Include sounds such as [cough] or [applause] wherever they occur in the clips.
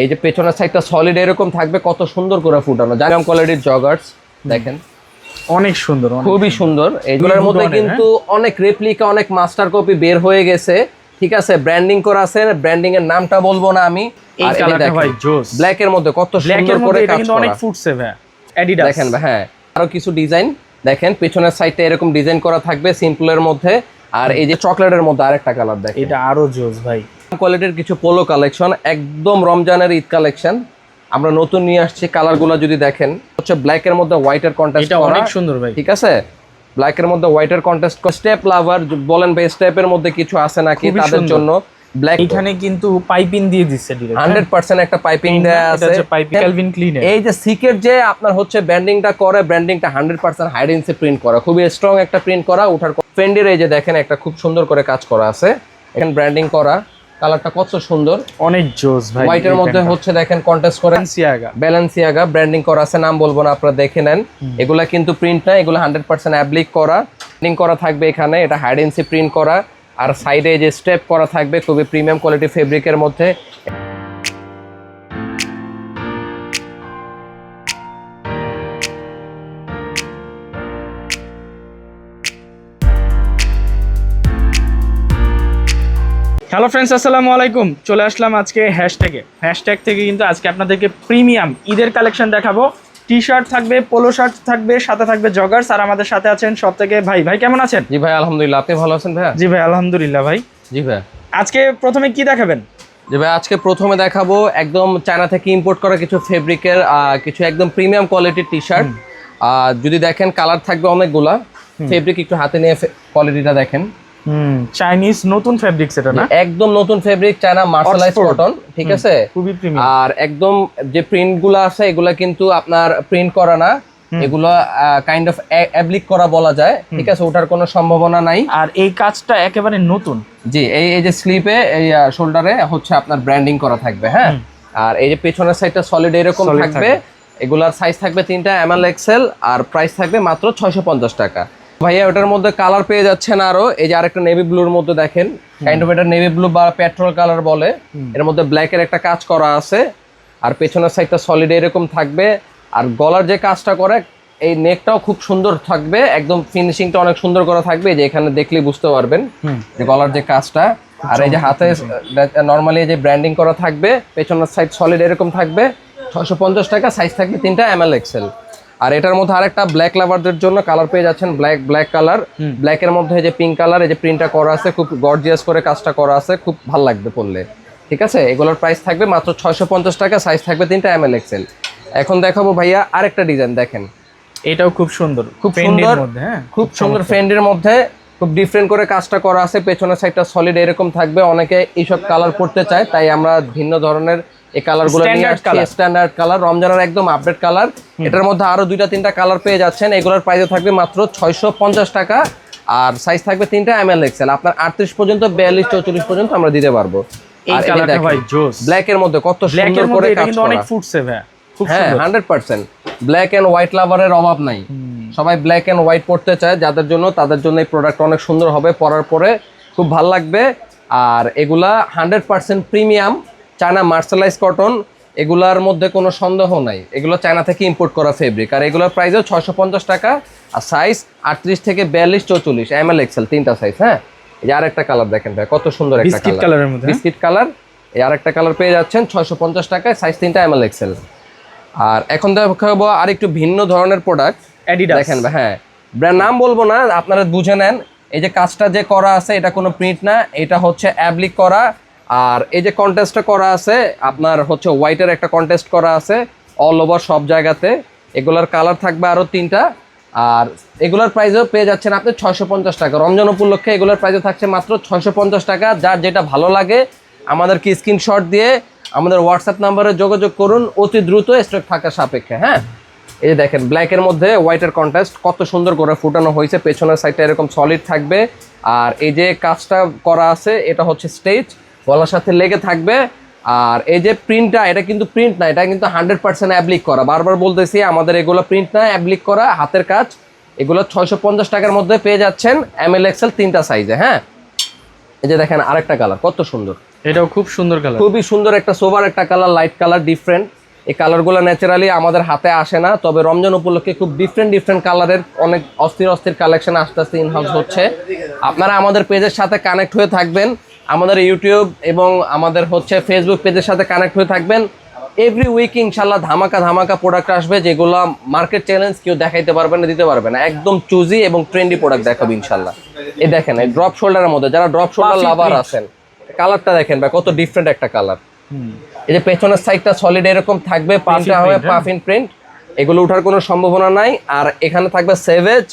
এই যে পেছনের সাইডটা সলিড এরকম থাকবে কত সুন্দর করে ফুটানো। জানাম কোয়ালিটির জগার্স দেখেন। অনেক সুন্দর খুবই সুন্দর। Good মধ্যে কিন্তু অনেক রেপ্লিকা অনেক মাস্টার কপি বের হয়ে গেছে। ঠিক আছে ব্র্যান্ডিং করা আছে ব্র্যান্ডিং এর নামটা বলব না আমি। এই কালারটা ভাই জোস। ব্ল্যাক এর মধ্যে কত সুন্দর করে কাজ অনেক করা। ফুটছে ভাই অ্যাডিডাস দেখেন ভাই, হ্যাঁ আরও কিছু ডিজাইন দেখেন পেছনের সাইডটা এরকম ডিজাইন করা থাকবে সিম্পলের মধ্যে। আর এই যে চকলেটের মধ্যে আরেকটা কালার দেখেন। এটা আরও জোস ভাই। কোয়ালিটির কিছু পোলো কালেকশন একদম রমজানের ঈদ কালেকশন আমরা নতুন নিয়ে আসছি কালারগুলো যদি দেখেন হচ্ছে ব্ল্যাক এর মধ্যে হোয়াইটের কন্ট্রাস্ট এটা অনেক সুন্দর ভাই। ঠিক আছে? ব্ল্যাক এর মধ্যে হোয়াইটের কন্টেস্ট স্টেপ লাভার বলেন ভাই স্টেপের মধ্যে কিছু আছে নাকি তাদের জন্য? ব্ল্যাক এখানে কিন্তু পাইপিং দিয়ে দিচ্ছে ডিরেক্ট হান্ড্রেড পার্সেন্ট একটা পাইপিং দেওয়া আছে। পাইপিং ক্যালভিন ক্লিন এই যে যে আপনার হচ্ছে ব্র্যান্ডিংটা করে ব্র্যান্ডিংটা hundred percent high density print করা। খুবই স্ট্রং একটা প্রিন্ট করা ওঠার ফ্রেন্ডের এই যে দেখেন একটা খুব সুন্দর করে কাজ করা আছে। এখানে ব্র্যান্ডিং করা। কালারটা কত সুন্দর। অনেক জোস ভাই হোয়াইটের মধ্যে হচ্ছে দেখেন কন্টেস্ট করে সিয়াগা ব্যালেন্সিয়াগা ব্র্যান্ডিং করা আছে নাম বলব না আপনারা দেখে নেন। এগুলা কিন্তু প্রিন্ট না এগুলো হান্ড্রেড পার্সেন্ট অ্যাপ্লিক করা। প্রিন্টিং করা থাকবে এখানে এটা হাইড হাইডেন্সি প্রিন্ট করা। আর সাইডে যে স্টেপ করা থাকবে খুবই প্রিমিয়াম কোয়ালিটি ফেব্রিকের মধ্যে। হ্যালো ফ্রেন্ডস আসসালামু আলাইকুম। চলে আসলাম আজকে হ্যাশট্যাগে হ্যাশট্যাগ থেকে কিন্তু আজকে আপনাদেরকে প্রিমিয়াম ঈদের কালেকশন দেখাবো। টি শার্ট থাকবে পোলো শার্ট থাকবে সাথে থাকবে জগার্স আর আমাদের সাথে আছেন সব থেকে ভাই। ভাই কেমন আছেন? জি ভাই আলহামদুলিল্লাহ। আপনি ভালো আছেন ভাইয়া? জি ভাই আলহামদুলিল্লাহ ভাই। জি ভাই আজকে প্রথমে কি দেখাবেন? যে ভাই আজকে প্রথমে দেখাবো একদম চায়না থেকে ইম্পোর্ট করা কিছু ফেব্রিকের কিছু একদম প্রিমিয়াম কোয়ালিটির টি শার্ট যদি দেখেন কালার থাকবে অনেকগুলা। ফেব্রিক একটু হাতে নিয়ে কোয়ালিটিটা দেখেন। হুম। চাইনিজ নতুন ফেব্রিক্স এটা না? একদম নতুন ফেব্রিক চায়না মার্শালাইজ কটন ঠিক আছে? খুবই প্রিমিয়াম আর একদম যে প্রিন্টগুলো আছে এগুলা কিন্তু আপনার প্রিন্ট করা না। এগুলো কাইন্ড অফ অ্যাপ্লিক করা বলা যায় ঠিক আছে? ওটার কোনো সম্ভাবনা নাই। আর এই কাজটা একেবারে নতুন? জি এই এই যে স্লিপে এই শোল্ডারে হচ্ছে আপনার ব্র্যান্ডিং করা থাকবে হ্যাঁ? আর এই যে পেছনের সাইডটা সলিড এরকম থাকবে এগুলার সাইজ থাকবে তিনটা এমএল এক্সেল আর প্রাইস থাকবে মাত্র ছয়শো পঞ্চাশ টাকা। ভাইয়া ওটার মধ্যে কালার পেয়ে যাচ্ছেন আরও। এই যে আরেকটা নেভি ব্লুর মধ্যে দেখেন। কাইন্ড অফ এটা নেভি ব্লু বা পেট্রোল কালার বলে। এর মধ্যে ব্ল্যাকের একটা কাজ করা আছে। আর পেছনের সাইডটা সলিড এরকম থাকবে। আর গলার যে কাজটা করে এই নেকটাও খুব সুন্দর থাকবে। একদম ফিনিশিংটা অনেক সুন্দর করা থাকবে। যে এখানে দেখলে বুঝতে পারবেন যে গলার যে কাজটা। আর এই যে হাতে নর্মালি যে ব্র্যান্ডিং করা থাকবে পেছনের সাইড সলিড এরকম থাকবে। ছশো পঞ্চাশ টাকা সাইজ থাকবে তিনটা এম এল এক্সেল আর এটার মধ্যে আরেকটা ব্ল্যাক লাভারদের জন্য কালার পেয়ে যাচ্ছেন ব্ল্যাক ব্ল্যাক কালার ব্ল্যাকের মধ্যে যে পিঙ্ক কালার এই যে প্রিন্টটা করা আছে খুব গর্জিয়াস করে কাজটা করা আছে খুব ভালো লাগবে পরলে। ঠিক আছে? এগুলোর প্রাইস থাকবে মাত্র ছয়শো পঞ্চাশ টাকা সাইজ থাকবে তিনটা এম এল এক্সেল এখন দেখাবো ভাইয়া আরেকটা ডিজাইন দেখেন। এটাও খুব সুন্দর খুব সুন্দর মধ্যে হ্যাঁ? খুব সুন্দর ফ্রেন্ডের মধ্যে খুব ডিফারেন্ট করে কাজটা করা আছে পেছনের সাইডটা সলিড এরকম থাকবে। অনেকে এইসব কালার পড়তে চায় তাই আমরা ভিন্ন ধরনের এই কালারগুলো। স্ট্যান্ডার্ড কালার রমজানের একদম আপডেট কালার এটার মধ্যে আরও দুইটা তিনটা কালার পেয়ে যাচ্ছেন। এগুলোর প্রাইসে থাকবে মাত্র ছয়শো পঞ্চাশ টাকা। আর সাইজ থাকবে তিনটা এম এল এক্সেল আপনার আটত্রিশ পর্যন্ত বিয়াল্লিশ চৌচল্লিশ পর্যন্ত আমরা দিতে পারব। ব্ল্যাক এর মধ্যে কত সুন্দর করে কাজ অনেক ফুটছে হ্যাঁ hundred percent black and white লাভারের অভাব নাই। সবাই ব্ল্যাক অ্যান্ড হোয়াইট পড়তে চায় যাদের জন্য তাদের জন্য এই প্রোডাক্ট অনেক সুন্দর হবে পরার পরে খুব ভালো লাগবে। আর এগুলা hundred percent premium China mercerised cotton এগুলার মধ্যে কোনো সন্দেহ নাই। এগুলো চায়না থেকে ইম্পোর্ট করা ফেব্রিক আর এগুলোর প্রাইসও ছয়শো পঞ্চাশ টাকা আর সাইজ আটত্রিশ থেকে বিয়াল্লিশ চৌচল্লিশ এম এল এক্সেল তিনটা সাইজ হ্যাঁ? এই যে আরেকটা কালার দেখেন ভাই কত সুন্দর একটা কালারের মধ্যে হ্যাঁ? বিস্কিট কালার এই আরেকটা কালার পেয়ে যাচ্ছেন ছয়শো পঞ্চাশ টাকায় সাইজ তিনটা এম এল এক্সেল আর এখন দেখাবো আর একটু ভিন্ন ধরনের প্রোডাক্ট দেখেন ভাই, হ্যাঁ। ব্র্যান্ড নাম বলব না আপনারা বুঝে নেন। এই যে কাজটা যে করা আছে এটা কোনো প্রিন্ট না এটা হচ্ছে অ্যাবলিক করা। আর এই যে কন্টেস্টটা করা আছে, আপনার হচ্ছে হোয়াইটের একটা কন্টেস্ট করা আছে অল ওভার সব জায়গাতে। এগুলার কালার থাকবে আরও তিনটা। আর এগুলার প্রাইসও পেয়ে যাচ্ছেন আপনি ছয়শো পঞ্চাশ টাকা। রমজান উপলক্ষে এগুলোর প্রাইসও থাকছে মাত্র ছয়শো পঞ্চাশ টাকা। যার যেটা ভালো লাগে আমাদের আমাদেরকে স্ক্রিনশট দিয়ে আমাদের হোয়াটসঅ্যাপ নাম্বারে যোগাযোগ করুন। অতি দ্রুত স্টক থাকার সাপেক্ষে হ্যাঁ? এই যে দেখেন ব্ল্যাকের মধ্যে হোয়াইটের কন্ট্রাস্ট কত সুন্দর করে ফুটানো হয়েছে। পেছনের সাইডটা এরকম সলিড থাকবে। আর এই যে কাজটা করা আছে, এটা হচ্ছে স্টেজ গলার সাথে লেগে থাকবে। আর এই যে প্রিন্টটা এটা কিন্তু প্রিন্ট না এটা কিন্তু হান্ড্রেড পার্সেন্ট অ্যাপ্লিক করা। বারবার বলতেছি আমাদের এগুলো প্রিন্ট না অ্যাপ্লিক করা হাতের কাজ। এগুলো ছয়শো পঞ্চাশ টাকার মধ্যে পেয়ে যাচ্ছেন এম এল এক্সেল তিনটা সাইজে হ্যাঁ? এই যে দেখেন আরেকটা কালার কত সুন্দর। এটাও খুব সুন্দর কালার খুবই সুন্দর একটা সোভার একটা কালার লাইট কালার ডিফারেন্ট এই কালারগুলো ন্যাচারালি আমাদের হাতে আসে না তবে রমজান উপলক্ষে খুব ডিফারেন্ট ডিফারেন্ট কালারের অনেক অস্থির অস্থির কালেকশন আস্তে আস্তে ইনহাউস হচ্ছে। আপনারা আমাদের পেজের সাথে কানেক্ট হয়ে থাকবেন। আমাদের ইউটিউব এবং আমাদের হচ্ছে ফেসবুক পেজের সাথে কানেক্ট হয়ে থাকবেন। এভরি উইক ইনশাল্লাহ ধামাকা ধামাকা প্রোডাক্ট আসবে যেগুলো মার্কেট চ্যালেঞ্জ কেউ দেখাইতে পারবে না দিতে পারবে না। একদম চুজি এবং ট্রেন্ডি প্রোডাক্ট দেখাবো ইনশাল্লাহ। এই দেখেন এই ড্রপ শোল্ডারের মধ্যে যারা ড্রপ শোল্ডার লাভার। আছেন কালারটা দেখেন ভাই কত ডিফারেন্ট একটা কালার হুম। এই যে পেছনের সাইডটা সলিড এরকম থাকবে প্রিন্টটা হবে print, হ্যাঁ। পাফিন প্রিন্ট এগুলো ওঠার কোনো সম্ভাবনা নাই। আর এখানে থাকবে সেভেজ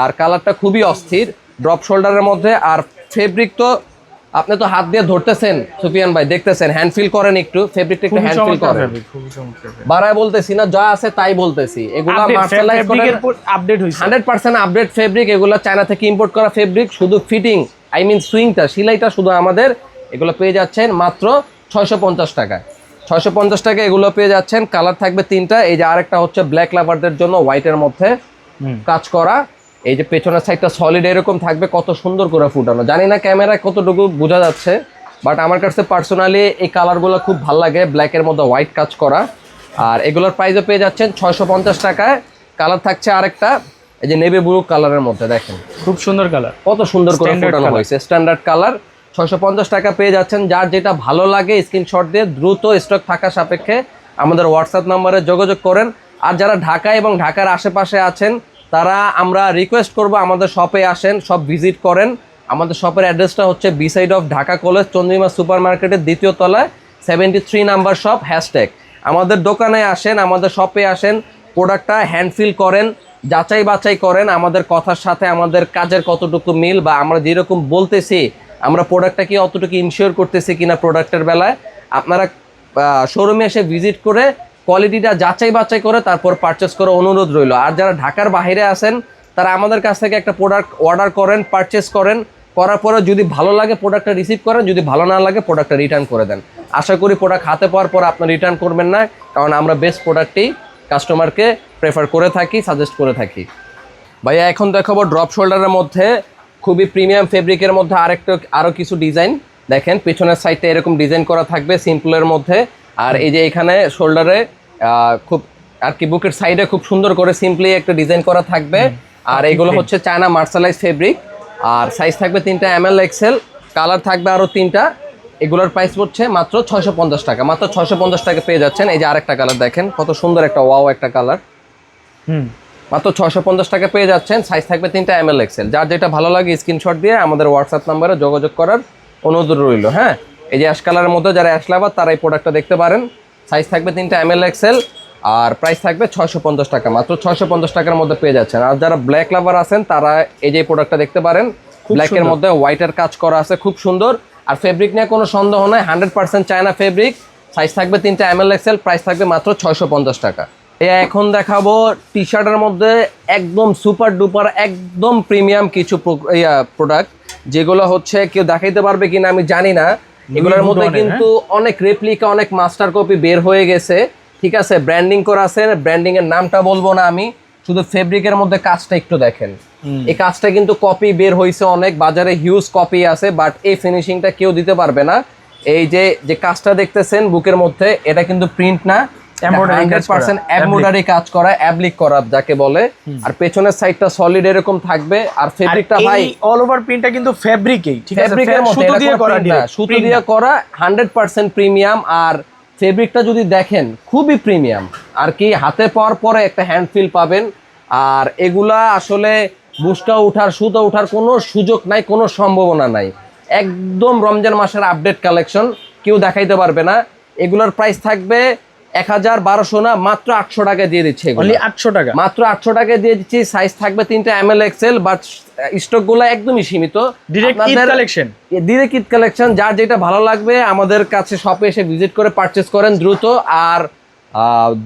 আর কালারটা খুবই অস্থির ড্রপ শোল্ডারের মধ্যে। আর ফেব্রিক তো আপনি তো হাত দিয়ে ধরতেছেন সুফিয়ান ভাই দেখতেছেন হ্যান্ড ফিল করেন একটু ফেব্রিকটা একটু হ্যান্ড ফিল করেন। বাড়ায় বলতেছি না যা আছে তাই বলতেছি। এগুলা মার্শালাইজ করে update hundred percent update fabric এগুলো চায়না থেকে ইম্পোর্ট করা ফেব্রিক শুধু ফিটিং আই মিন সুইংটা সিলাইটা শুধু আমাদের এগুলো পেয়ে যাচ্ছেন মাত্র ছয়শো পঞ্চাশ টাকায়। ছয়শো পঞ্চাশ টাকা এগুলো পেয়ে যাচ্ছেন কালার থাকবে তিনটা এই যে আরেকটা হচ্ছে ব্ল্যাক লাভারদের জন্য হোয়াইটের মধ্যে কাজ করা। এই যে পেছনের সাইডটা সলিড এরকম থাকবে কত সুন্দর করে ফুটানো। জানি না ক্যামেরায় কতটুকু বোঝা যাচ্ছে বাট আমার কাছে পার্সোনালি এই কালারগুলো খুব ভালো লাগে ব্ল্যাকের মধ্যে হোয়াইট কাজ করা। আর এগুলোর প্রাইসও পেয়ে যাচ্ছেন ছয়শো পঞ্চাশ টাকায়। কালার থাকছে আরেকটা এই যে নেভি ব্লু কালারের মধ্যে দেখেন। খুব সুন্দর কালার কত সুন্দর করে ফোটানো। হয়েছে স্ট্যান্ডার্ড কালার ছয়শো পঞ্চাশ টাকা পেয়ে যাচ্ছেন যার যেটা ভালো লাগে স্ক্রিনশট দিয়ে দ্রুত স্টক থাকা সাপেক্ষে আমাদের হোয়াটসঅ্যাপ নম্বরে যোগাযোগ করেন। আর যারা ঢাকা এবং ঢাকার আশেপাশে আছেন তারা আমরা রিকোয়েস্ট করব আমাদের শপে আসেন সব ভিজিট করেন। আমাদের শপের অ্যাড্রেসটা হচ্ছে beside of Dhaka college Chandrima super মার্কেটের দ্বিতীয় তলায় seventy three number shop hashtag আমাদের দোকানে আসেন, আমাদের শপে আসেন প্রোডাক্টটা হ্যান্ডফিল করেন, যাচাই বাছাই করেন, আমাদের কথার সাথে আমাদের কাজের কতটুকু মিল বা আমরা যেরকম বলতেছি, আমরা প্রোডাক্টটা কি অতটুকু ইনশিওর করতেছি কিনা প্রোডাক্টের বেলায়, আপনারা শোরুমে এসে ভিজিট করে কোয়ালিটিটা যাচাই বাছাই করে তারপর পারচেস করে অনুরোধ রইল। আর যারা ঢাকার বাইরে আছেন, তারা আমাদের কাছ থেকে একটা প্রোডাক্ট অর্ডার করেন পারচেস করেন, করার পরে যদি ভালো লাগে প্রোডাক্টটা রিসিভ করেন, যদি ভালো না লাগে প্রোডাক্টটা রিটার্ন করে দেন। আশা করি প্রোডাক্ট হাতে পাওয়ার পর আপনি রিটার্ন করবেন না, কারণ আমরা বেস্ট প্রোডাক্টই কাস্টমারকে প্রেফার করে থাকি সাজেস্ট করে থাকি। ভাইয়া, এখন দেখাবো ড্রপ শোল্ডারের মধ্যে খুবই প্রিমিয়াম ফেব্রিকের মধ্যে আরেকটা আরও কিছু ডিজাইন দেখেন, পেছনের সাইডটা এরকম ডিজাইন করা থাকবে সিম্পলের মধ্যে। আর এই যে এখানে শোল্ডারে খুব আর কি বুকের সাইডে খুব সুন্দর করে সিম্পলি একটা ডিজাইন করা থাকবে। আর এগুলো হচ্ছে চায়না মার্শালাইজ ফেব্রিক। আর সাইজ থাকবে তিনটা এম এল এক্সেল কালার থাকবে আরও তিনটা। এগুলোর প্রাইস পড়ছে মাত্র ছয়শো পঞ্চাশ টাকা। মাত্র ছয়শো পঞ্চাশ টাকা পেয়ে যাচ্ছেন। এই যে আরেকটা কালার দেখেন কত সুন্দর একটা ওয়াও একটা কালার। হুম। মাত্র ছশো পঞ্চাশ টাকা পেয়ে যাচ্ছেন। সাইজ থাকবে তিনটা এম এল এক্সেল। যার যেটা ভালো লাগে স্ক্রিনশট দিয়ে আমাদের হোয়াটসঅ্যাপ নাম্বারে যোগাযোগ করার অনুরোধ রইল হ্যাঁ? এই যে অ্যাশ কালারের মধ্যে যারা অ্যাশ লাভার তারা এই প্রোডাক্টটা দেখতে পারেন। সাইজ থাকবে তিনটা এম এল এক্সেল আর প্রাইস থাকবে ছয়শো পঞ্চাশ টাকা। মাত্র ছয়শো পঞ্চাশ টাকার মধ্যে পেয়ে যাচ্ছেন। আর যারা ব্ল্যাক লাভার আছেন তারা এই যে প্রোডাক্টটা দেখতে পারেন। ব্ল্যাকের মধ্যে হোয়াইটের কাজ করা আছে খুব সুন্দর। আর ফেব্রিক নিয়ে কোনো সন্দেহ নয় hundred percent China fabric size থাকবে তিনটা এম এল এক্সেল প্রাইস থাকবে মাত্র ছয়শো পঞ্চাশ টাকা। এ এখন দেখাবো টি শার্টের মধ্যে একদম সুপার ডুপার একদম প্রিমিয়াম কিছু প্রোডাক্ট যেগুলো হচ্ছে কেউ দেখাইতে পারবে কিনা আমি জানি না। এগুলোর মধ্যে কিন্তু অনেক রেপ্লিকা অনেক মাস্টার কপি বের হয়ে গেছে। ঠিক আছে ব্র্যান্ডিং করা আছে ব্র্যান্ডিং এর নামটা বলব না আমি শুধু ফেব্রিকের মধ্যে কাজটা একটু দেখেন। এই কাজটা কিন্তু কপি বের হয়েছে অনেক বাজারে হিউজ কপি আছে বাট এই ফিনিশিংটা কেউ দিতে পারবে না। এই যে যে কাজটা দেখতেছেন বুকের মধ্যে এটা কিন্তু প্রিন্ট না Embroidery কাজ হান্ড্রেড করা, পার্সেন্ট fabric। এমব্রয়ডারি কাজ করা অ্যাবলিক করা যাকে বলে। আর পেছনের সাইডটা সলিড এরকম থাকবে আর ফেব্রিকটা ভাই অল ওভার প্রিন্টটা কিন্তু ফেব্রিকেই ঠিক আছে? ফেব্রিকের মধ্যে সুতো দিয়ে করা print না, direct, সুতো দিয়ে করা হান্ড্রেড পার্সেন্ট প্রিমিয়াম আর ফেব্রিকটা যদি দেখেন খুবই প্রিমিয়াম আর কি হাতে পাওয়ার পরে একটা হ্যান্ড ফিল পাবেন। আর এগুলা আসলে বুসটা ওঠার সুতো ওঠার কোনো সুযোগ নাই কোনো সম্ভাবনা নাই। একদম রমজান মাসের আপডেট কালেকশন কেউ দেখাইতে পারবে না। এগুলোর প্রাইস থাকবে এক হাজার বারোশো না মাত্র আটশো টাকা দিয়ে দিচ্ছে 800 টাকা? মাত্র আটশো টাকা দিয়ে দিচ্ছি সাইজ থাকবে তিনটা এম এল এক্সেল বাট স্টকগুলো একদমই সীমিত। Direct collection direct Eid collection যার যেটা ভালো লাগবে আমাদের কাছে শপে এসে ভিজিট করে পারচেস করেন দ্রুত। আর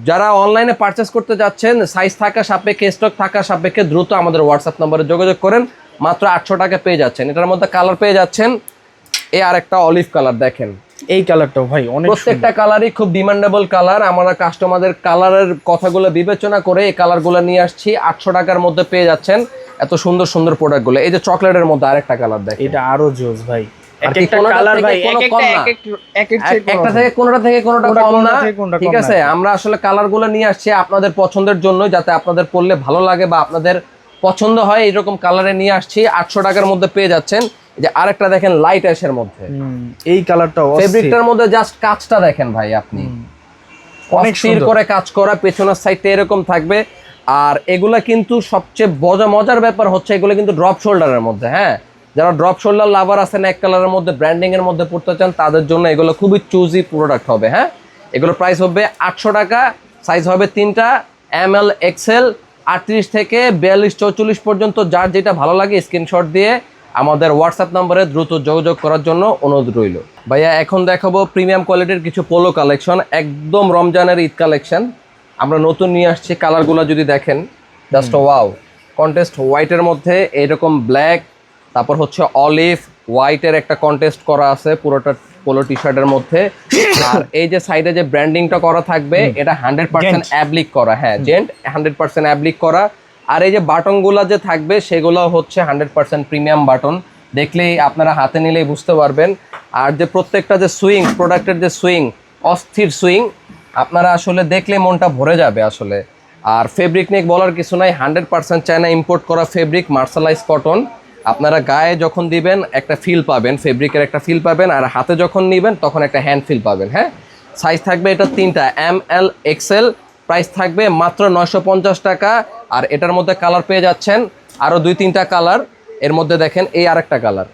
যারা অনলাইনে পারচেস করতে যাচ্ছেন সাইজ থাকা সাপেক্ষে স্টক থাকা সাপেক্ষে দ্রুত আমাদের হোয়াটসঅ্যাপ নম্বরে যোগাযোগ করেন। মাত্র আটশো টাকা পেয়ে যাচ্ছেন। এটার মধ্যে কালার পেয়ে যাচ্ছেন। এ আর একটা অলিভ কালার দেখেন। এই কালারটাও ভাই অনেক প্রত্যেকটা কালারই খুব ডিমান্ডেবল কালার। আমরা কাস্টমারদের কালারের কথাগুলো বিবেচনা করে এই কালারগুলো নিয়ে আসছি। আটশো টাকার মধ্যে পেয়ে যাচ্ছেন এত সুন্দর সুন্দর প্রোডাক্টগুলো এই যে চকলেটের মধ্যে আরেকটা কালার দেখেন। এটা আরও জোস ভাই। এক একটা কালার থেকে ভাই কোনো কম না। এক এক- এক এক চেয়ে এক- একটা থেকে কোনোটা থেকে কোনোটা কোনোটা কম না। ঠিক আছে আমরা আসলে কালারগুলো নিয়ে আসছি আপনাদের পছন্দের জন্য যাতে আপনাদের পরলে ভালো লাগে বা আপনাদের পছন্দ হয় এরকম কালারে নিয়ে আসছি। আটশো টাকার মধ্যে পেয়ে যাচ্ছেন। যে আরেকটা দেখেন লাইট অ্যাশের মধ্যে। এই কালারটা ফেব্রিকটার মধ্যে জাস্ট কাজটা দেখেন ভাই আপনি। অনেক সুন্দর। করে কাজ করা পেছনের সাইডটা এরকম থাকবে। আর এগুলা কিন্তু সবচেয়ে মজা মজার ব্যাপার হচ্ছে এগুলো কিন্তু ড্রপ শোল্ডারের মধ্যে হ্যাঁ? যারা ড্রপ শোল্ডার লাভার আছেন এক কালারের মধ্যে ব্র্যান্ডিং এর মধ্যে পড়তে চান তাদের জন্য এগুলো খুবই চুজি প্রোডাক্ট হবে হ্যাঁ? এগুলো প্রাইস হবে আটশো টাকা সাইজ হবে তিনটা এম এল এক্সেল আটত্রিশ থেকে বিয়াল্লিশ চৌচল্লিশ পর্যন্ত যার যেটা ভালো লাগে স্ক্রিনশট দিয়ে আমাদের হোয়াটসঅ্যাপ নম্বরে দ্রুত যোগাযোগ করার জন্য অনুরোধ রইল। ভাইয়া এখন দেখাবো প্রিমিয়াম কোয়ালিটির কিছু পোলো কালেকশন একদম রমজানের ঈদ কালেকশন আমরা নতুন নিয়ে আসছি কালারগুলো যদি দেখেন জাস্ট ওয়াও কন্টেস্ট হোয়াইটের মধ্যে এরকম ব্ল্যাক তারপর হচ্ছে অলিভ হোয়াইটের একটা কন্টেস্ট করা আছে পুরোটা পোলো টি শার্টের মধ্যে। [coughs] আর এই যে সাইডে যে ব্র্যান্ডিংটা করা থাকবে এটা হান্ড্রেড পার্সেন্ট অ্যাবলিক করা হ্যাঁ জেন্ট হান্ড্রেড পার্সেন্ট অ্যাবলিক করা। আর এই যে বাটনগুলো যে থাকবে সেগুলো হচ্ছে হান্ড্রেড পার্সেন্ট প্রিমিয়াম বাটন। দেখলেই আপনারা হাতে নিলেই বুঝতে পারবেন। আর যে প্রত্যেকটা যে সুইং, প্রোডাক্টের যে সুইং, অস্থির সুইং, আপনারা আসলে দেখলে মনটা ভরে যাবে আসলে। আর ফেব্রিক নিয়ে বলার কিছু নাই, হান্ড্রেড পার্সেন্ট চায়না ইম্পোর্ট করা ফেব্রিক মার্শালাইজ কটন আপনারা গায়ে যখন দিবেন, একটা ফিল পাবেন ফেব্রিকের একটা ফিল পাবেন, আর হাতে যখন নিবেন, তখন একটা হ্যান্ড ফিল পাবেন হ্যাঁ? সাইজ থাকবে এটা তিনটা এম এল এক্সেল প্রাইস থাকবে মাত্র নয়শো পঞ্চাশ টাকা। আর এটার মধ্যে কালার পেয়ে যাচ্ছেন আরও দুই তিনটা কালার। এর মধ্যে দেখেন এই আরেকটা কালার।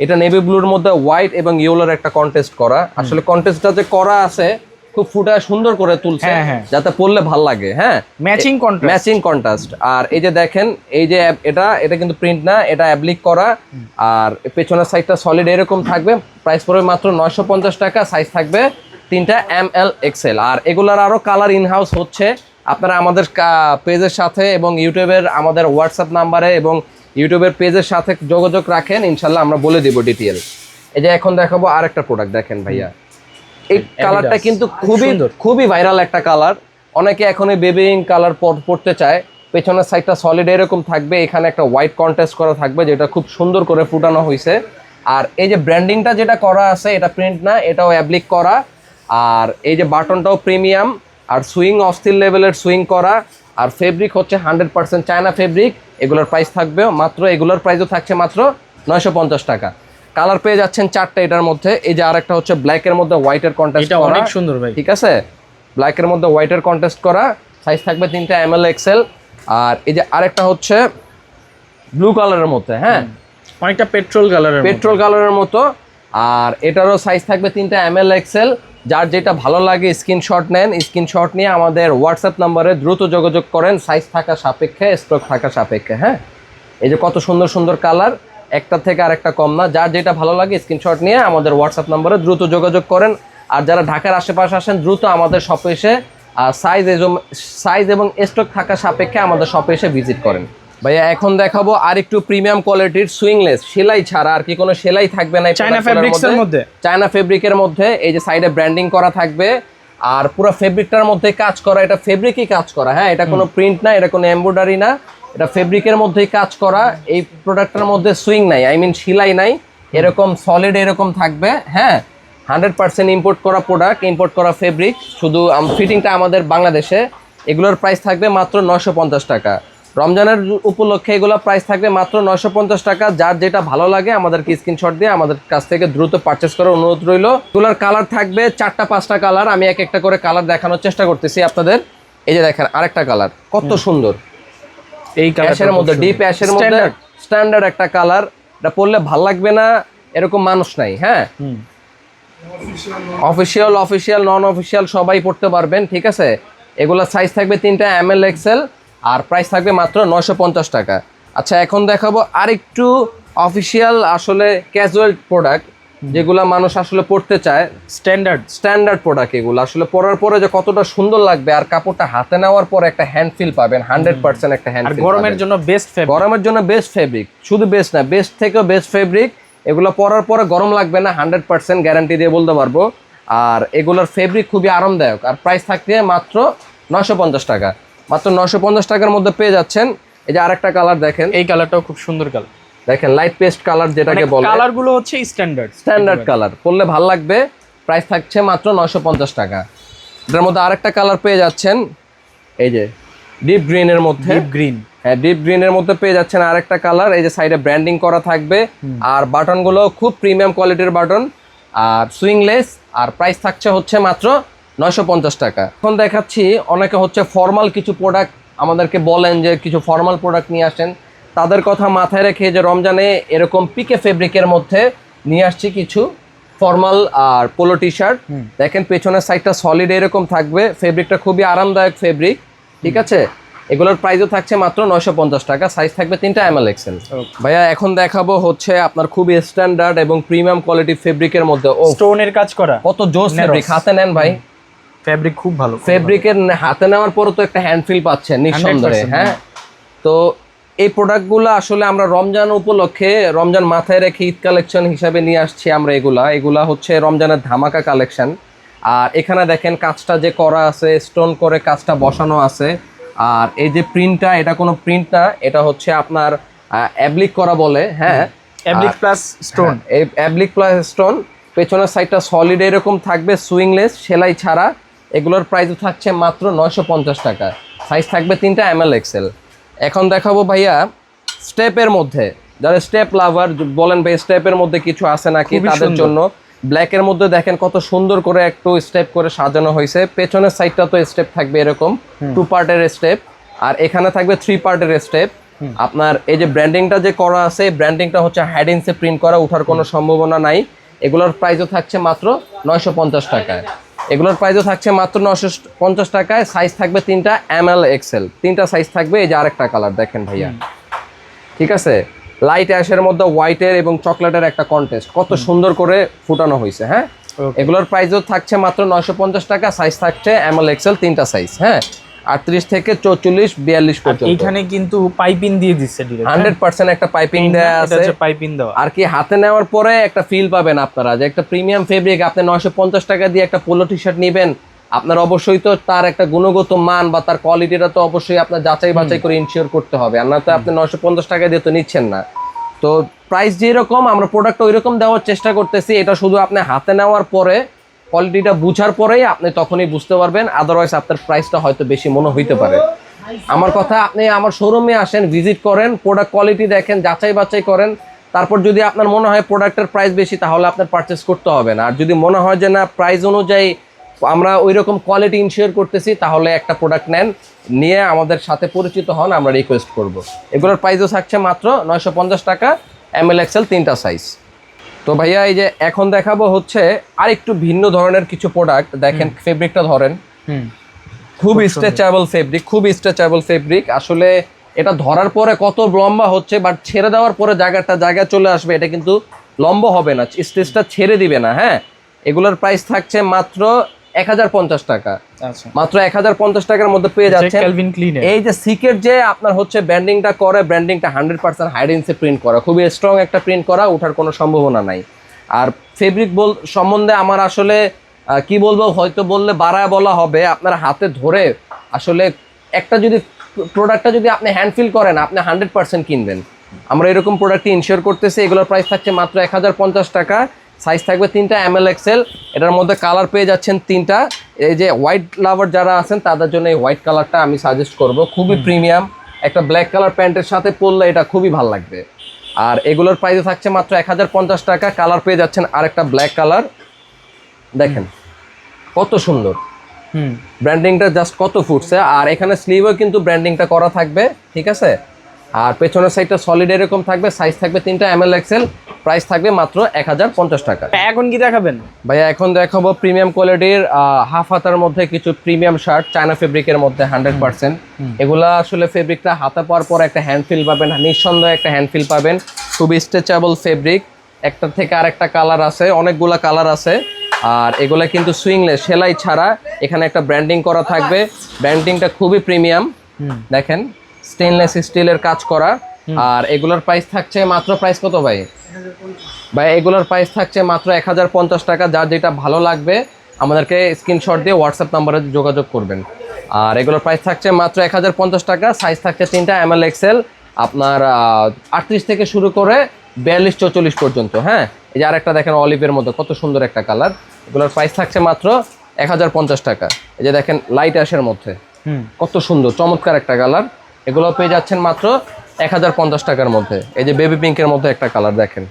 এটা নেভি ব্লুর মধ্যে হোয়াইট এবং ইয়েলোর একটা কন্টেস্ট করা। আসলে কন্টেস্টটা যে করা আছে খুব ফুটা সুন্দর করে তুলছে হ্যাঁ, হ্যাঁ। যাতে পড়লে ভালো লাগে হ্যাঁ? ম্যাচিং কন্ট্রাস্ট ম্যাচিং কন্ট্রাস্ট আর এই যে দেখেন এই যে এটা এটা কিন্তু প্রিন্ট না এটা অ্যাবলিক করা। আর পেছনের সাইডটা সলিড এরকম থাকবে। প্রাইস পড়বে মাত্র নয়শো পঞ্চাশ টাকা সাইজ থাকবে তিনটা এম এল এক্সেল আর এগুলার আরও কালার ইনহাউস হচ্ছে। আপনারা আমাদের পেজের সাথে এবং ইউটিউবের আমাদের হোয়াটসঅ্যাপ নাম্বারে এবং ইউটিউবের পেজের সাথে যোগাযোগ রাখেন ইনশাল্লাহ আমরা বলে দিব ডিটেল এই যে এখন দেখাবো আর একটা প্রোডাক্ট দেখেন ভাইয়া। এই কালারটা কিন্তু খুবই খুবই ভাইরাল একটা কালার অনেকে এখন এই বেবিং কালার পড়তে চায়। পেছনের সাইডটা সলিড এরকম থাকবে এখানে একটা হোয়াইট কন্টেস্ট করা থাকবে যেটা খুব সুন্দর করে ফুটানো হয়েছে আর এই যে ব্র্যান্ডিংটা যেটা করা আছে এটা প্রিন্ট না এটাও অ্যাবলিক করা। আর এই যে বাটনটাও প্রিমিয়াম আর সুইং অস্থির লেভেলের সুইং করা আর ফেব্রিক হচ্ছে হান্ড্রেড পার্সেন্ট চায়না ফেব্রিক এগুলোর প্রাইস থাকবে মাত্র এগুলোর প্রাইসও থাকছে মাত্র নয়শো পঞ্চাশ টাকা। কালার পেয়ে যাচ্ছেন চারটে এটার মধ্যে এই যে আরেকটা হচ্ছে ব্ল্যাকের মধ্যে হোয়াইটের কন্টেস্ট এটা অনেক সুন্দর ভাই। ঠিক আছে? ব্ল্যাকের মধ্যে হোয়াইটের কন্টেস্ট করা সাইজ থাকবে তিনটা এম এল এক্সেল আর এই যে আরেকটা হচ্ছে ব্লু কালারের মধ্যে হ্যাঁ? অনেকটা পেট্রোল কালারের পেট্রোল কালারের মতো আর এটারও সাইজ থাকবে তিনটা এম এল এক্সেল যার যেটা ভালো লাগে স্ক্রিনশট নেন স্ক্রিনশট নিয়ে আমাদের হোয়াটসঅ্যাপ নাম্বারে দ্রুত যোগাযোগ করেন সাইজ থাকা সাপেক্ষে স্টক থাকা সাপেক্ষে হ্যাঁ? এই যে কত সুন্দর সুন্দর কালার একটা থেকে আরেকটা কম না। যার যেটা ভালো লাগে স্ক্রিনশট নিয়ে আমাদের হোয়াটসঅ্যাপ নাম্বারে দ্রুত যোগাযোগ করেন। আর যারা ঢাকার আশেপাশে আসেন, দ্রুত আমাদের শপে এসে সাইজ সাইজ এবং স্টক থাকা সাপেক্ষে আমাদের শপে এসে ভিজিট করেন। ভাইয়া এখন দেখাবো আর একটু প্রিমিয়াম কোয়ালিটির সুইংলেস সেলাই ছাড়া আর কি কোনো সেলাই থাকবে না চায়না ফেব্রিক্সের মধ্যে? চায়না ফেব্রিকের মধ্যে এই যে সাইডে ব্র্যান্ডিং করা থাকবে আর পুরো ফেব্রিকটার মধ্যে কাজ করা এটা ফেব্রিকই কাজ করা হ্যাঁ? এটা কোনো প্রিন্ট না এটা কোনো এমব্রয়ডারি না এটা ফেব্রিকের মধ্যেই কাজ করা এই প্রোডাক্টটার মধ্যে সুইং নাই আই মিন সেলাই নাই এরকম সলিড এরকম থাকবে হ্যাঁ? হান্ড্রেড পার্সেন্ট ইম্পোর্ট করা প্রোডাক্ট ইম্পোর্ট করা ফেব্রিক শুধু ফিটিংটা আমাদের বাংলাদেশে এগুলোর প্রাইস থাকবে মাত্র নশো পঞ্চাশ টাকা। রমজানের উপলক্ষে এগুলো প্রাইস থাকবে মাত্র নয়শো পঞ্চাশ টাকা। যার যেটা ভালো লাগে আমাদেরকে স্ক্রিনশট দিয়ে আমাদের কাছ থেকে দ্রুত পারচেস করার অনুরোধ রইল। এগুলোর কালার থাকবে চারটা পাঁচটা কালার আমি এক একটা করে কালার দেখানোর চেষ্টা করতেছি আপনাদের। এই যে দেখেন আরেকটা কালার কত সুন্দর। এই অ্যাশের মধ্যে ডিপ অ্যাশের মধ্যে স্ট্যান্ডার্ড একটা কালার এটা পরলে ভালো লাগবে না এরকম মানুষ নাই হ্যাঁ? অফিসিয়াল অফিসিয়াল নন অফিসিয়াল সবাই পড়তে পারবেন ঠিক আছে? এগুলোর সাইজ থাকবে তিনটা এম এল এক্সেল আর প্রাইস থাকবে মাত্র নয়শো পঞ্চাশ টাকা। আচ্ছা এখন দেখাবো আরেকটু অফিসিয়াল আসলে ক্যাজুয়াল প্রোডাক্ট যেগুলা মানুষ আসলে পড়তে চায়। স্ট্যান্ডার্ড স্ট্যান্ডার্ড প্রোডাক্ট এগুলো। আসলে পরার পরে যে কতটা সুন্দর লাগবে আর কাপড়টা হাতে নেওয়ার পরে একটা হ্যান্ড ফিল পাবেন হান্ড্রেড পার্সেন্ট একটা হ্যান্ড গরমের জন্য বেস্ট গরমের জন্য বেস্ট ফেব্রিক শুধু বেস্ট না বেস্ট থেকেও বেস্ট ফেব্রিক এগুলো পরার পরে গরম লাগবে না হান্ড্রেড পার্সেন্ট গ্যারান্টি দিয়ে বলতে পারব। আর এগুলোর ফেব্রিক খুবই আরামদায়ক। আর প্রাইস থাকতে মাত্র নশো পঞ্চাশ টাকা। মাত্র নশো পঞ্চাশ টাকার মধ্যে পেয়ে যাচ্ছেন। এই যে আরেকটা কালার দেখেন। এই কালারটাও খুব সুন্দর কালার দেখেন লাইট পেস্ট কালার যেটাকে বলে। কালারগুলো হচ্ছে স্ট্যান্ডার্ড স্ট্যান্ডার্ড কালার পরলে ভালো লাগবে। প্রাইস থাকছে মাত্র নশো পঞ্চাশ টাকা। এটার মধ্যে আরেকটা কালার পেয়ে যাচ্ছেন। এই যে ডিপ গ্রিনের মধ্যে। ডিপ গ্রিন হ্যাঁ ডিপ গ্রিনের মধ্যে পেয়ে যাচ্ছেন আরেকটা কালার এই যে সাইডে ব্র্যান্ডিং করা থাকবে। আর বাটনগুলো খুব প্রিমিয়াম কোয়ালিটির বাটন আর সুইংলেস আর প্রাইস থাকছে হচ্ছে মাত্র নয়শো পঞ্চাশ টাকা। এখন দেখাচ্ছি অনেকে হচ্ছে ফর্মাল কিছু প্রোডাক্ট আমাদেরকে বলেন যে কিছু ফর্মাল প্রোডাক্ট নিয়ে আসেন। তাদের কথা মাথায় রেখে যে রমজানে এরকম পিকে ফেব্রিকের মধ্যে নিয়ে আসছি কিছু ফর্মাল আর পোলো টি শার্ট দেখেন পেছনের সাইডটা সলিড এরকম থাকবে। ফেব্রিকটা খুবই আরামদায়ক ফেব্রিক ঠিক আছে? এগুলোর প্রাইসও থাকছে মাত্র নয়শো পঞ্চাশ টাকা। সাইজ থাকবে তিনটা এম এল এক্সেল ভাইয়া এখন দেখাবো হচ্ছে আপনার খুবই স্ট্যান্ডার্ড এবং প্রিমিয়াম কোয়ালিটি ফেব্রিকের মধ্যে। ও স্টোনের কাজ করা? কত জোস. ফেব্রিক হাতে নেন ভাই। ফেব্রিক খুব ভালো ফেব্রিকের হাতে নেওয়ার পরও তো একটা হ্যান্ড ফিল পাচ্ছেন নিঃসন্দেহে হ্যাঁ? তো এই প্রোডাক্টগুলো আসলে আমরা রমজান উপলক্ষে রমজান মাথায় রেখে ঈদ কালেকশন হিসাবে নিয়ে আসছি আমরা এগুলা। এগুলা হচ্ছে রমজানের ধামাকা কালেকশন আর এখানে দেখেন কাজটা যে করা আছে স্টোন করে কাজটা বসানো আছে। আর এই যে প্রিন্টটা এটা কোনো প্রিন্ট না এটা হচ্ছে আপনার অ্যাবলিক করা বলে হ্যাঁ? ফেব্রিক প্লাস স্টোন হ্যাঁ, এই অ্যাবলিক প্লাস স্টোন পেছনের সাইডটা সলিড এরকম থাকবে সুইংলেস সেলাই ছাড়া। এগুলোর প্রাইস থাকছে মাত্র নয়শো পঞ্চাশ টাকা। সাইজ থাকবে তিনটা এম এল এক্সেল এখন দেখাবো ভাইয়া স্টেপের মধ্যে। যারা স্টেপ লাভার বলেন ভাই স্টেপের মধ্যে কিছু আছে নাকি তাদের। জন্য। ব্ল্যাকের মধ্যে দেখেন কত সুন্দর করে একটু স্টেপ করে সাজানো হয়েছে। পেছনের সাইডটা তো স্টেপ থাকবে এরকম। টু পার্টের স্টেপ আর এখানে থাকবে থ্রি পার্টের স্টেপ আপনার এই যে ব্র্যান্ডিংটা যে করা আছে ব্র্যান্ডিংটা হচ্ছে হ্যাডিংসে প্রিন্ট করা ওঠার কোনো সম্ভাবনা নাই। এগুলোর প্রাইসও থাকছে মাত্র নয়শো পঞ্চাশ টাকায়। এগুলোর প্রাইসও থাকছে মাত্র নশো পঞ্চাশ টাকায়। সাইজ থাকবে তিনটা এম এল এক্সেল তিনটা সাইজ থাকবে এই যে আরেকটা কালার দেখেন ভাইয়া। ঠিক আছে? লাইট অ্যাশের মধ্যে হোয়াইটের এবং চকলেটের একটা কন্টেস্ট কত সুন্দর করে ফুটানো হয়েছে হ্যাঁ? এগুলোর প্রাইসও থাকছে মাত্র নশো পঞ্চাশ টাকা সাইজ থাকছে এম এল এক্সেল তিনটা সাইজ হ্যাঁ? আটত্রিশ থেকে চৌচল্লিশ বিয়াল্লিশ পর্যন্ত। এইখানে কিন্তু পাইপিং দিয়ে দিচ্ছে ডিরেক্ট হান্ড্রেড পার্সেন্ট একটা পাইপিং দেওয়া আছে। পাইপিং দেওয়া। আর কি হাতে নেওয়ার পরে একটা ফিল পাবেন আপনারা যে একটা প্রিমিয়াম ফেব্রিক আপনি নয়শো পঞ্চাশ টাকা দিয়ে একটা পোলো টি শার্ট নেবেন। আপনার অবশ্যই তো তার একটা গুণগত মান বা তার কোয়ালিটিটা তো অবশ্যই আপনার যাচাই বাছাই করে ইনশিওর করতে হবে। আর না তো আপনি নয়শো পঞ্চাশ টাকা দিয়ে তো নিচ্ছেন না। তো প্রাইস যেরকম আমরা প্রোডাক্ট ওই রকম দেওয়ার চেষ্টা করতেছি। এটা শুধু আপনি হাতে নেওয়ার পরে কোয়ালিটিটা বুঝার পরেই আপনি তখনই বুঝতে পারবেন আদারওয়াইজ আপনার প্রাইসটা হয়তো বেশি মনে হইতে পারে। আমার কথা, আপনি আমার শোরুমে আসেন ভিজিট করেন প্রোডাক্ট কোয়ালিটি দেখেন, যাচাই বাছাই করেন, তারপর যদি আপনার মনে হয় প্রোডাক্টের প্রাইস বেশি, তাহলে আপনার পারচেস করতে হবে না। আর যদি মনে হয় যে না প্রাইস অনুযায়ী আমরা ওই রকম কোয়ালিটি ইনশিওর করতেছি, তাহলে একটা প্রোডাক্ট নেন, নিয়ে আমাদের সাথে পরিচিত হন, আমরা রিকোয়েস্ট করব। এগুলোর প্রাইসও থাকছে মাত্র নয়শো পঞ্চাশ টাকা এম এল এক্সেল তিনটা সাইজ তো ভাইয়া এই যে এখন দেখাবো হচ্ছে আর একটু ভিন্ন ধরনের কিছু প্রোডাক্ট দেখেন ফেব্রিকটা ধরেন। হুম। খুব স্ট্রেচেবল ফেব্রিক খুব স্ট্রেচেবল ফেব্রিক আসলে এটা ধরার পরে কত লম্বা হচ্ছে বাট ছেড়ে দেওয়ার পরে জায়গাটা জায়গা চলে আসবে এটা কিন্তু লম্বা হবে না। স্টেজটা ছেড়ে দিবে না হ্যাঁ? এগুলোর প্রাইস থাকছে মাত্র এক হাজার পঞ্চাশ টাকা। আচ্ছা। মাত্র এক হাজার পঞ্চাশ টাকার মধ্যে পেয়ে যাচ্ছে এই যে সিকেট যে আপনার হচ্ছে ব্র্যান্ডিংটা করে ব্র্যান্ডিংটা hundred percent high density print করা। খুবই স্ট্রং একটা প্রিন্ট করা ওঠার কোনো সম্ভাবনা নাই। আর ফেব্রিক বল সম্বন্ধে আমার আসলে কি বলব হয়তো বললে বাড়ায় বলা হবে। আপনার হাতে ধরে আসলে একটা যদি প্রোডাক্টটা যদি আপনি হ্যান্ড ফিল করেন আপনি হান্ড্রেড পার্সেন্ট কিনবেন। আমরা এরকম প্রোডাক্টটি ইনশিওর করতেছি এগুলোর প্রাইস থাকছে মাত্র এক হাজার পঞ্চাশ টাকা। সাইজ থাকবে তিনটা এম এল এক্সেল এটার মধ্যে কালার পেয়ে যাচ্ছেন তিনটা। এই যে হোয়াইট লাভার যারা আছেন তাদের জন্য এই হোয়াইট কালারটা আমি সাজেস্ট করব। খুবই প্রিমিয়াম একটা ব্ল্যাক কালার প্যান্টের সাথে পরলে এটা খুবই ভালো লাগবে। আর এগুলোর প্রাইস থাকছে মাত্র এক হাজার পঞ্চাশ টাকা। কালার পেয়ে যাচ্ছেন আরেকটা ব্ল্যাক কালার দেখেন কত সুন্দর। হুম। ব্র্যান্ডিংটা জাস্ট কত ফুটছে। আর এখানে স্লিভও কিন্তু ব্র্যান্ডিংটা করা থাকবে ঠিক আছে? আর পেছনের সাইডটা সলিড এরকম থাকবে। সাইজ থাকবে তিনটা এম এল এক্সেল প্রাইস থাকবে মাত্র এক হাজার পঞ্চাশ টাকা। এখন কি দেখাবেন? ভাইয়া এখন দেখাবো প্রিমিয়াম কোয়ালিটির হাফ হাতার মধ্যে কিছু প্রিমিয়াম শার্ট চায়না ফেব্রিকের মধ্যে হান্ড্রেড পার্সেন্ট এগুলা আসলে ফেব্রিকটা হাতে পাওয়ার পর একটা হ্যান্ড ফিল পাবেন নিঃসন্দেহে একটা হ্যান্ড ফিল পাবেন। খুবই স্ট্রেচেবল ফেব্রিক একটা থেকে আরেকটা কালার আছে অনেকগুলা কালার আছে। আর এগুলা কিন্তু সুইংলেস সেলাই ছাড়া এখানে একটা ব্র্যান্ডিং করা থাকবে। ব্র্যান্ডিংটা খুবই প্রিমিয়াম দেখেন স্টেনলেস স্টিলের কাজ করা। আর এগুলোর প্রাইস থাকছে মাত্র প্রাইস কত ভাই? ভাই এগুলোর প্রাইস থাকছে মাত্র এক হাজার পঞ্চাশ টাকা। যার যেটা ভালো লাগবে আমাদেরকে স্ক্রিনশট দিয়ে হোয়াটসঅ্যাপ নাম্বারে যোগাযোগ করবেন। আর এগুলোর প্রাইস থাকছে মাত্র এক হাজার পঞ্চাশ টাকা। সাইজ থাকছে তিনটা এম এল এক্সেল আপনার আটত্রিশ থেকে শুরু করে বিয়াল্লিশ চৌচল্লিশ পর্যন্ত হ্যাঁ? এই যে আরেকটা দেখেন অলিভের মধ্যে কত সুন্দর একটা কালার এগুলোর প্রাইস থাকছে মাত্র এক হাজার পঞ্চাশ টাকা। এই যে দেখেন লাইট অ্যাশের মধ্যে। হুম। কত সুন্দর চমৎকার একটা কালার এগুলো পেয়ে যাচ্ছেন মাত্র এক হাজার পঞ্চাশ টাকার মধ্যে। এই যে বেবি পিঙ্কের মধ্যে একটা কালার দেখেন।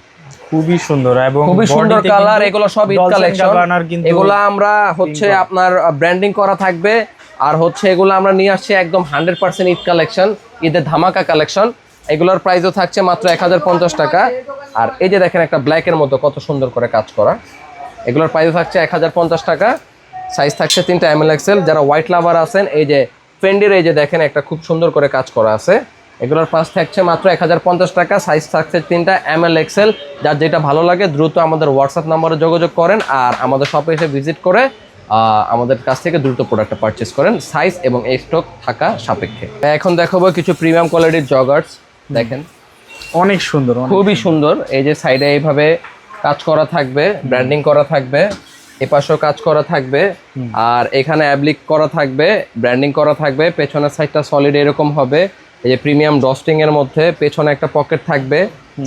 খুবই সুন্দর এবং খুবই সুন্দর কালার এগুলো সব ঈদ কালেকশন এগুলো আমরা হচ্ছে আপনার ব্র্যান্ডিং করা থাকবে। আর হচ্ছে এগুলো আমরা নিয়ে আসছি একদম হান্ড্রেড পার্সেন্ট ঈদ কালেকশন ঈদের ধামাকা কালেকশন এগুলোর প্রাইসও থাকছে মাত্র এক হাজার পঞ্চাশ টাকা। আর এই যে দেখেন একটা ব্ল্যাকের মতো কত সুন্দর করে কাজ করা। এগুলোর প্রাইসও থাকছে এক হাজার পঞ্চাশ টাকা। সাইজ থাকছে তিনটা এম এল এক্সেল যারা হোয়াইট লাভার আছেন এই যে ফেন্ডির এই যে দেখেন একটা খুব সুন্দর করে কাজ করা আছে। এগুলোর প্রাইস থাকছে মাত্র এক হাজার পঞ্চাশ টাকা সাইজ থাকছে তিনটা এম এল এক্সেল যার যেটা ভালো লাগে দ্রুত আমাদের হোয়াটসঅ্যাপ নাম্বারে যোগাযোগ করেন আর আমাদের শপে এসে ভিজিট করে আমাদের কাছ থেকে দ্রুত প্রোডাক্টটা পারচেস করেন। সাইজ এবং এই স্টক থাকা সাপেক্ষে। এখন দেখাবো কিছু প্রিমিয়াম কোয়ালিটির জগার্স দেখেন। অনেক সুন্দর খুবই সুন্দর। এই যে সাইডে এইভাবে কাজ করা থাকবে ব্র্যান্ডিং করা থাকবে এপাশেও কাজ করা থাকবে আর এখানে অ্যাবলিক করা থাকবে ব্র্যান্ডিং করা থাকবে পেছনের সাইডটা সলিড এরকম হবে। এই যে প্রিমিয়াম ডস্টিং এর মধ্যে পেছনে একটা পকেট থাকবে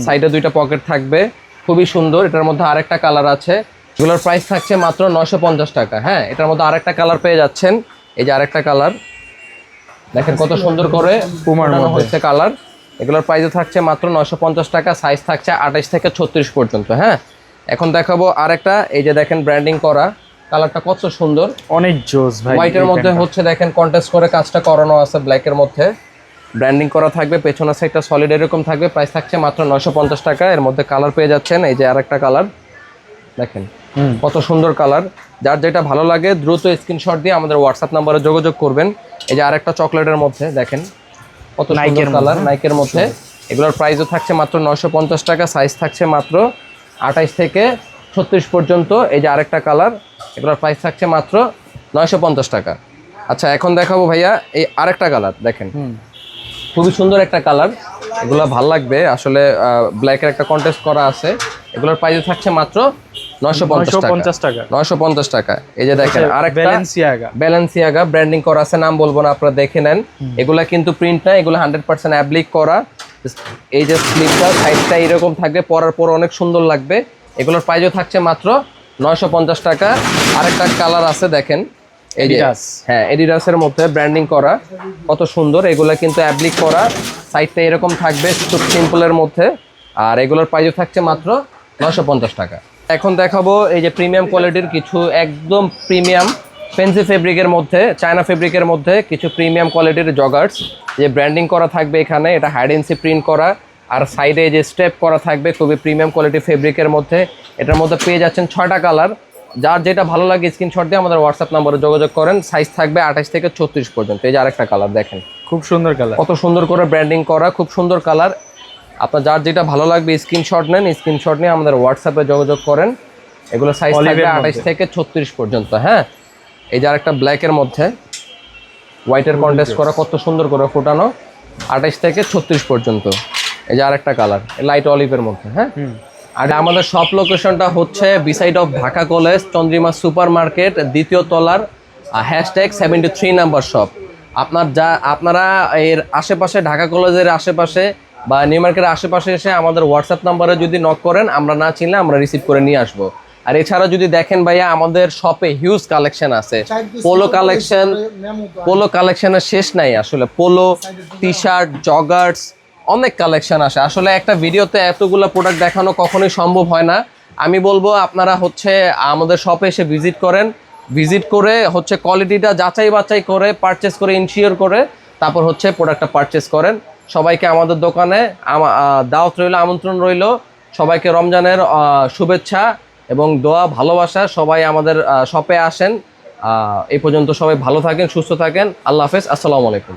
সাইডে দুইটা পকেট থাকবে খুবই সুন্দর এটার মধ্যে আরেকটা কালার আছে। এগুলোর প্রাইস থাকছে মাত্র নয়শো পঞ্চাশ টাকা হ্যাঁ এটার মধ্যে আরেকটা কালার পেয়ে যাচ্ছেন এই যে আরেকটা কালার। দেখেন কত সুন্দর করে হচ্ছে কালার এগুলোর প্রাইসে থাকছে মাত্র নয়শো পঞ্চাশ টাকা সাইজ থাকছে আঠাশ থেকে ছত্রিশ পর্যন্ত হ্যাঁ। এখন দেখাবো আরেকটা এই যে দেখেন ব্র্যান্ডিং করা কালারটা কত সুন্দর। অনেক জোস ভাই হোয়াইটের মধ্যে হচ্ছে দেখেন কন্টেস্ট করে কাজটা করানো আছে ব্ল্যাকের মধ্যে। ব্র্যান্ডিং করা থাকবে পেছনের সাইডটা সলিড এরকম থাকবে। প্রাইস থাকছে মাত্র নয়শো পঞ্চাশ টাকা। এর মধ্যে কালার পেয়ে যাচ্ছেন এই যে আরেকটা কালার দেখেন কত সুন্দর কালার যার যেটা ভালো লাগে দ্রুত স্ক্রিনশট দিয়ে আমাদের হোয়াটসঅ্যাপ নাম্বারে যোগাযোগ করবেন। এই যে আরেকটা চকলেটের মধ্যে দেখেন কত নাইকের কালার নাইকের মধ্যে। এগুলোর প্রাইসও থাকছে মাত্র নয়শো পঞ্চাশ টাকা সাইজ থাকছে মাত্র আঠাইশ থেকে ছত্রিশ পর্যন্ত। এই যে আরেকটা কালার এগুলোর প্রাইস থাকছে মাত্র নয়শো পঞ্চাশ টাকা। আচ্ছা এখন দেখাবো ভাইয়া এই আরেকটা কালার দেখেন। খুবই সুন্দর একটা কালার। এগুলো ভালো লাগবে। আসলে ব্ল্যাকের একটা কন্টেস্ট করা আছে। এগুলোর প্রাইস থাকছে মাত্র টাকা। এই যে দেখেন আরেকটা ব্যালেন্সিয়াগা ব্যালেন্সিয়াগা ব্র্যান্ডিং করা আছে নাম বলব না আপনারা দেখে নেন। এগুলা কিন্তু প্রিন্ট না এগুলো হান্ড্রেড পার্সেন্ট অ্যাপ্লিক করা। এই যে স্লিপটা এরকম থাকবে পরার পর অনেক সুন্দর লাগবে। এগুলোর প্রাইসও থাকছে মাত্র নয়শো পঞ্চাশ টাকা। আরেকটা কালার আছে দেখেন। এই যে। হ্যাঁ এডিডাসের মধ্যে ব্র্যান্ডিং করা, কত সুন্দর। এগুলা কিন্তু অ্যাপ্লিক করা সাইডটা এরকম থাকবে খুব সিম্পলের মধ্যে। আর এগুলোর প্রাইসও থাকছে মাত্র নয়শো পঞ্চাশ টাকা। এখন দেখাবো এই যে প্রিমিয়াম কোয়ালিটির কিছু একদম প্রিমিয়াম ফেন্সি ফেব্রিকের মধ্যে চায়না ফেব্রিকের মধ্যে কিছু প্রিমিয়াম কোয়ালিটির জগার্স যে ব্র্যান্ডিং করা থাকবে এখানে, এটা হাইডেন্সি প্রিন্ট করা। আর সাইডে যে স্টেপ করা থাকবে, খুবই প্রিমিয়াম কোয়ালিটি ফেব্রিকের মধ্যে। এটার মধ্যে পেয়ে যাচ্ছেন ছয়টা কালার যার যেটা ভালো লাগে স্ক্রিনশট দিয়ে আমাদের হোয়াটসঅ্যাপ নম্বরে যোগাযোগ করেন। সাইজ থাকবে আঠাশ থেকে ছত্রিশ পর্যন্ত। এই যে আরেকটা কালার দেখেন। খুব সুন্দর কালার কত সুন্দর করে ব্র্যান্ডিং করা খুব সুন্দর কালার আপনার যার যেটা ভালো লাগবে স্ক্রিনশট নেন স্ক্রিনশট নিয়ে আমাদের হোয়াটসঅ্যাপে যোগাযোগ করেন। এগুলো সাইজ থাকবে আঠাশ থেকে ছত্রিশ পর্যন্ত হ্যাঁ? এই যে আরেকটা ব্ল্যাকের মধ্যে। হোয়াইটের কন্টেস্ট করা কত সুন্দর করে ফোটানো। আঠাশ থেকে ছত্রিশ পর্যন্ত। এই যে আরেকটা কালার লাইট অলিভের মধ্যে হ্যাঁ? আর আমাদের শপ লোকেশনটা হচ্ছে beside of Dhaka college Chandrima super market দ্বিতীয় তলার hashtag seventy three number shop আপনার যা, আপনারা এর আশেপাশে ঢাকা কলেজের আশেপাশে বা নিউ মার্কেটের আশেপাশে এসে আমাদের হোয়াটসঅ্যাপ নাম্বারে যদি নক করেন, আমরা না চিনলে আমরা রিসিভ করে নিয়ে আসব। আর এছাড়া যদি দেখেন ভাইয়া, আমাদের শপে হিউজ কালেকশন আছে। পোলো কালেকশন পোলো কালেকশনের শেষ নাই আসলে। পোলো টি শার্ট জগার্স অনেক কালেকশন আসে। আসলে একটা ভিডিওতে এতগুলো প্রোডাক্ট দেখানো কখনোই সম্ভব হয় না। আমি বলব, আপনারা হচ্ছে, আমাদের শপে এসে ভিজিট করেন। ভিজিট করে হচ্ছে কোয়ালিটিটা যাচাই বাছাই করে পারচেস করে ইনশিওর করে, তারপর হচ্ছে প্রোডাক্টটা পারচেস করেন। সবাইকে আমাদের দোকানে দাওয়াত রইল, আমন্ত্রণ রইল। সবাইকে রমজানের শুভেচ্ছা এবং দোয়া, ভালোবাসা সবাই আমাদের শপে আসেন। এই পর্যন্ত সবাই ভালো থাকেন, সুস্থ থাকেন। আল্লাহ হাফেজ, আসসালামু আলাইকুম।